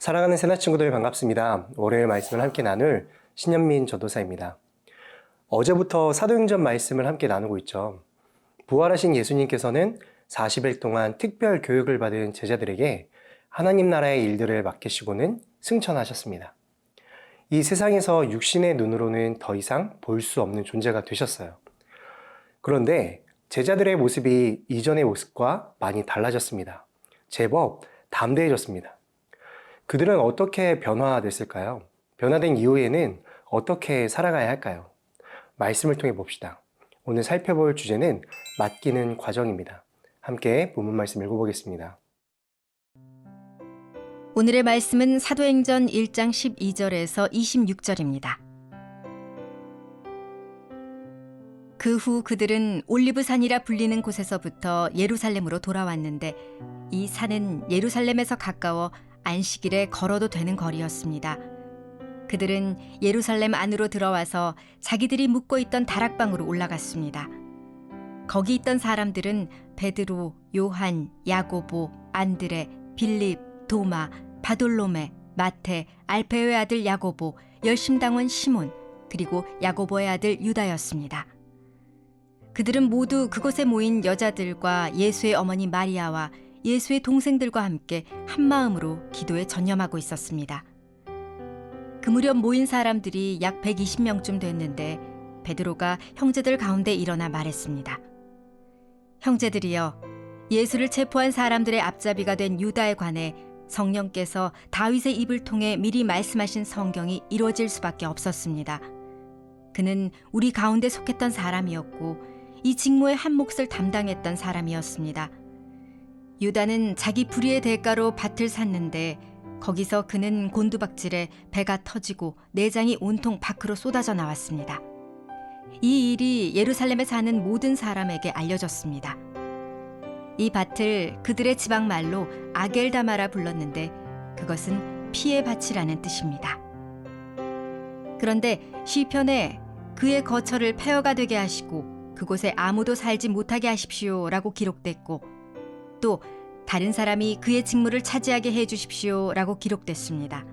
사랑하는 세나 친구들 반갑습니다. 월요일 말씀을 함께 나눌 신현민 전도사입니다. 어제부터 사도행전 말씀을 함께 나누고 있죠. 부활하신 예수님께서는 40일 동안 특별 교육을 받은 제자들에게 하나님 나라의 일들을 맡기시고는 승천하셨습니다. 이 세상에서 육신의 눈으로는 더 이상 볼 수 없는 존재가 되셨어요. 그런데 제자들의 모습이 이전의 모습과 많이 달라졌습니다. 제법 담대해졌습니다. 그들은 어떻게 변화됐을까요? 변화된 이후에는 어떻게 살아가야 할까요? 말씀을 통해 봅시다. 오늘 살펴볼 주제는 맡기는 과정입니다. 함께 본문 말씀 읽어보겠습니다. 오늘의 말씀은 사도행전 1장 12절에서 26절입니다. 그 후 그들은 올리브산이라 불리는 곳에서부터 예루살렘으로 돌아왔는데 이 산은 예루살렘에서 가까워 안식일에 걸어도 되는 거리였습니다. 그들은 예루살렘 안으로 들어와서 자기들이 묵고 있던 다락방으로 올라갔습니다. 거기 있던 사람들은 베드로, 요한, 야고보, 안드레, 빌립, 도마, 바돌로메, 마테, 알페오의 아들 야고보, 열심당원 시몬, 그리고 야고보의 아들 유다였습니다. 그들은 모두 그곳에 모인 여자들과 예수의 어머니 마리아와 예수의 동생들과 함께 한 마음으로 기도에 전념하고 있었습니다. 그 무렵 모인 사람들이 약 120명쯤 됐는데 베드로가 형제들 가운데 일어나 말했습니다. 형제들이여, 예수를 체포한 사람들의 앞잡이가 된 유다에 관해 성령께서 다윗의 입을 통해 미리 말씀하신 성경이 이루어질 수밖에 없었습니다. 그는 우리 가운데 속했던 사람이었고 이 직무의 한 몫을 담당했던 사람이었습니다. 유다는 자기 불의의 대가로 밭을 샀는데 거기서 그는 곤두박질에 배가 터지고 내장이 온통 밖으로 쏟아져 나왔습니다. 이 일이 예루살렘에 사는 모든 사람에게 알려졌습니다. 이 밭을 그들의 지방 말로 아겔다마라 불렀는데 그것은 피의 밭이라는 뜻입니다. 그런데 시편에 그의 거처를 폐허가 되게 하시고 그곳에 아무도 살지 못하게 하십시오라고 기록됐고 또 다른 사람이 그의 직무를 차지하게 해 주십시오라고 기록됐습니다.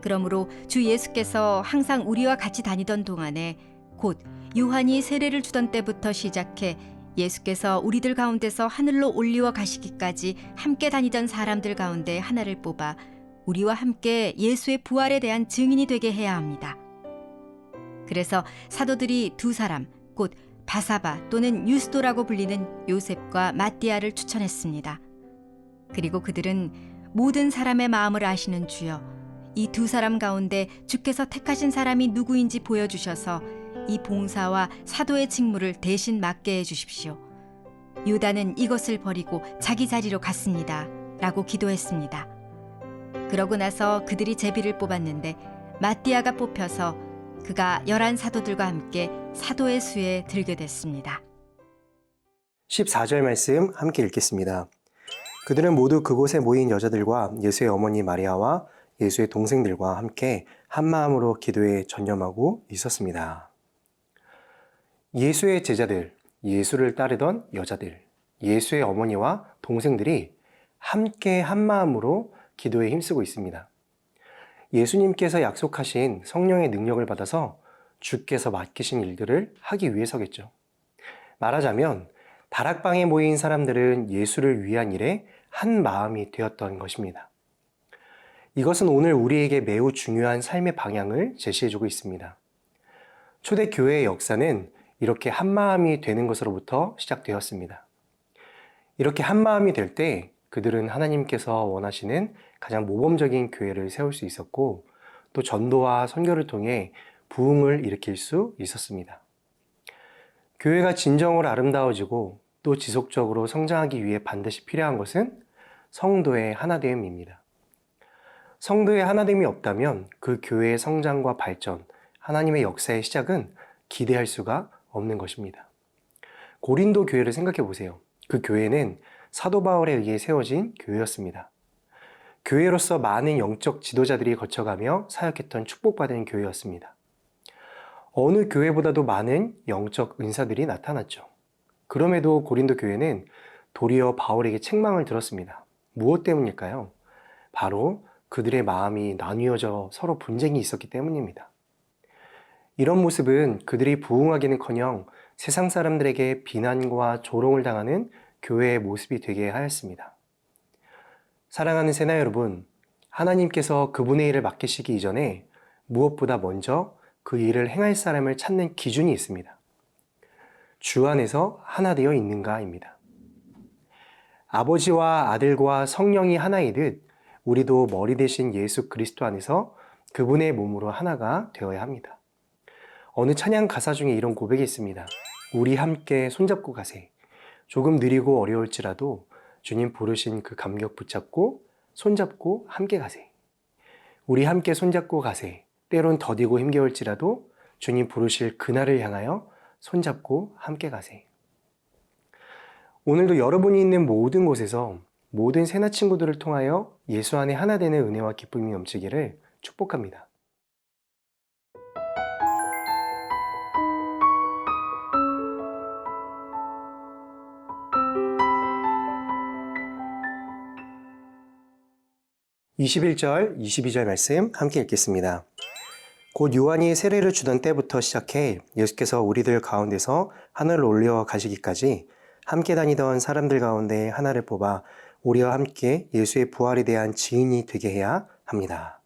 그러므로 주 예수께서 항상 우리와 같이 다니던 동안에 곧 요한이 세례를 주던 때부터 시작해 예수께서 우리들 가운데서 하늘로 올리워 가시기까지 함께 다니던 사람들 가운데 하나를 뽑아 우리와 함께 예수의 부활에 대한 증인이 되게 해야 합니다. 그래서 사도들이 두 사람, 곧 바사바 또는 유스도라고 불리는 요셉과 마띠아를 추천했습니다. 그리고 그들은 모든 사람의 마음을 아시는 주여, 이 두 사람 가운데 주께서 택하신 사람이 누구인지 보여주셔서 이 봉사와 사도의 직무를 대신 맡게 해주십시오. 유다는 이것을 버리고 자기 자리로 갔습니다. 라고 기도했습니다. 그러고 나서 그들이 제비를 뽑았는데 마띠아가 뽑혀서 그가 열한 사도들과 함께 사도의 수에 들게 됐습니다. 14절 말씀 함께 읽겠습니다. 그들은 모두 그곳에 모인 여자들과 예수의 어머니 마리아와 예수의 동생들과 함께 한 마음으로 기도에 전념하고 있었습니다. 예수의 제자들, 예수를 따르던 여자들, 예수의 어머니와 동생들이 함께 한 마음으로 기도에 힘쓰고 있습니다. 예수님께서 약속하신 성령의 능력을 받아서 주께서 맡기신 일들을 하기 위해서겠죠. 말하자면 다락방에 모인 사람들은 예수를 위한 일에 한 마음이 되었던 것입니다. 이것은 오늘 우리에게 매우 중요한 삶의 방향을 제시해주고 있습니다. 초대 교회의 역사는 이렇게 한 마음이 되는 것으로부터 시작되었습니다. 이렇게 한 마음이 될 때 그들은 하나님께서 원하시는 가장 모범적인 교회를 세울 수 있었고 또 전도와 선교를 통해 부흥을 일으킬 수 있었습니다. 교회가 진정으로 아름다워지고 또 지속적으로 성장하기 위해 반드시 필요한 것은 성도의 하나됨입니다. 성도의 하나됨이 없다면 그 교회의 성장과 발전, 하나님의 역사의 시작은 기대할 수가 없는 것입니다. 고린도 교회를 생각해 보세요. 그 교회는 사도 바울에 의해 세워진 교회였습니다. 교회로서 많은 영적 지도자들이 거쳐가며 사역했던 축복받은 교회였습니다. 어느 교회보다도 많은 영적 은사들이 나타났죠. 그럼에도 고린도 교회는 도리어 바울에게 책망을 들었습니다. 무엇 때문일까요? 바로 그들의 마음이 나뉘어져 서로 분쟁이 있었기 때문입니다. 이런 모습은 그들이 부흥하기는커녕 세상 사람들에게 비난과 조롱을 당하는 교회의 모습이 되게 하였습니다. 사랑하는 세나 여러분, 하나님께서 그분의 일을 맡기시기 이전에 무엇보다 먼저 그 일을 행할 사람을 찾는 기준이 있습니다. 주 안에서 하나 되어 있는가입니다. 아버지와 아들과 성령이 하나이듯 우리도 머리 대신 예수 그리스도 안에서 그분의 몸으로 하나가 되어야 합니다. 어느 찬양 가사 중에 이런 고백이 있습니다. 우리 함께 손잡고 가세. 조금 느리고 어려울지라도 주님 부르신 그 감격 붙잡고 손잡고 함께 가세. 우리 함께 손잡고 가세. 때론 더디고 힘겨울지라도 주님 부르실 그날을 향하여 손잡고 함께 가세. 오늘도 여러분이 있는 모든 곳에서 모든 세나 친구들을 통하여 예수 안에 하나 되는 은혜와 기쁨이 넘치기를 축복합니다. (21절) (22절) 말씀 함께 읽겠습니다. 곧 요한이 세례를 주던 때부터 시작해 예수께서 우리들 가운데서 하늘로 올려 가시기까지 함께 다니던 사람들 가운데 하나를 뽑아 우리와 함께 예수의 부활에 대한 지인이 되게 해야 합니다.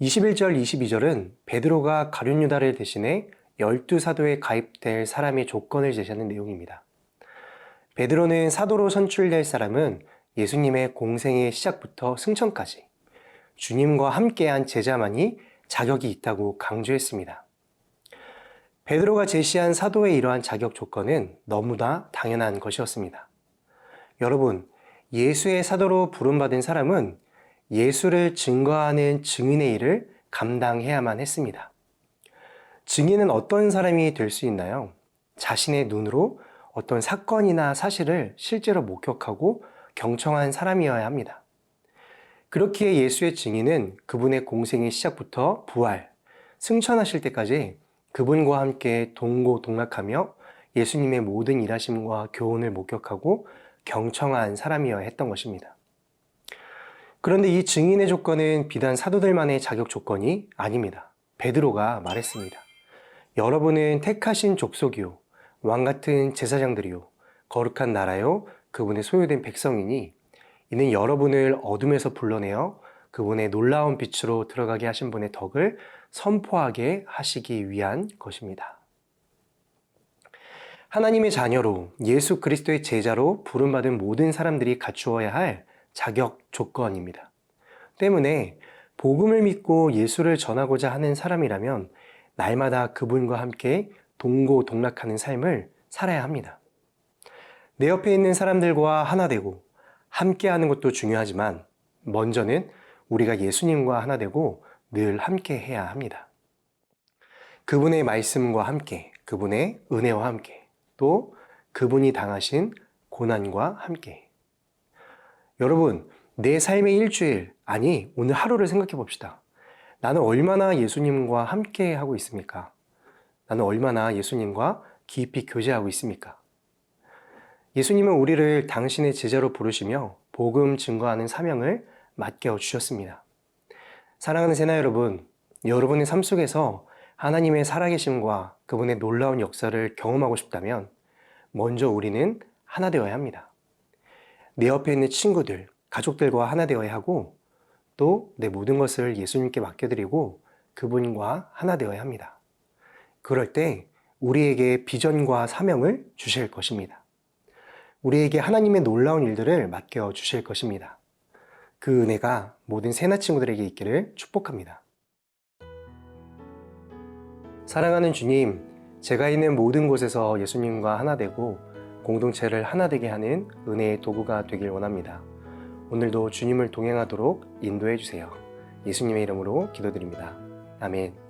21절, 22절은 베드로가 가룟 유다를 대신해 열두 사도에 가입될 사람의 조건을 제시하는 내용입니다. 베드로는 사도로 선출될 사람은 예수님의 공생의 시작부터 승천까지 주님과 함께한 제자만이 자격이 있다고 강조했습니다. 베드로가 제시한 사도의 이러한 자격 조건은 너무나 당연한 것이었습니다. 여러분, 예수의 사도로 부름받은 사람은 예수를 증거하는 증인의 일을 감당해야만 했습니다. 증인은 어떤 사람이 될 수 있나요? 자신의 눈으로 어떤 사건이나 사실을 실제로 목격하고 경청한 사람이어야 합니다. 그렇기에 예수의 증인은 그분의 공생의 시작부터 부활, 승천하실 때까지 그분과 함께 동고동락하며 예수님의 모든 일하심과 교훈을 목격하고 경청한 사람이어야 했던 것입니다. 그런데 이 증인의 조건은 비단 사도들만의 자격 조건이 아닙니다. 베드로가 말했습니다. 여러분은 택하신 족속이요, 왕 같은 제사장들이요, 거룩한 나라요, 그분의 소유된 백성이니 이는 여러분을 어둠에서 불러내어 그분의 놀라운 빛으로 들어가게 하신 분의 덕을 선포하게 하시기 위한 것입니다. 하나님의 자녀로 예수 그리스도의 제자로 부름받은 모든 사람들이 갖추어야 할 자격 조건입니다. 때문에 복음을 믿고 예수를 전하고자 하는 사람이라면 날마다 그분과 함께 동고동락하는 삶을 살아야 합니다. 내 옆에 있는 사람들과 하나 되고 함께 하는 것도 중요하지만 먼저는 우리가 예수님과 하나 되고 늘 함께 해야 합니다. 그분의 말씀과 함께, 그분의 은혜와 함께, 또 그분이 당하신 고난과 함께. 여러분, 내 삶의 일주일, 아니, 오늘 하루를 생각해 봅시다. 나는 얼마나 예수님과 함께 하고 있습니까? 나는 얼마나 예수님과 깊이 교제하고 있습니까? 예수님은 우리를 당신의 제자로 부르시며 복음 증거하는 사명을 맡겨 주셨습니다. 사랑하는 세나 여러분, 여러분의 삶 속에서 하나님의 살아계심과 그분의 놀라운 역사를 경험하고 싶다면 먼저 우리는 하나 되어야 합니다. 내 옆에 있는 친구들, 가족들과 하나 되어야 하고 또 내 모든 것을 예수님께 맡겨드리고 그분과 하나 되어야 합니다. 그럴 때 우리에게 비전과 사명을 주실 것입니다. 우리에게 하나님의 놀라운 일들을 맡겨 주실 것입니다. 그 은혜가 모든 세나 친구들에게 있기를 축복합니다. 사랑하는 주님, 제가 있는 모든 곳에서 예수님과 하나 되고 공동체를 하나 되게 하는 은혜의 도구가 되길 원합니다. 오늘도 주님을 동행하도록 인도해 주세요. 예수님의 이름으로 기도드립니다. 아멘.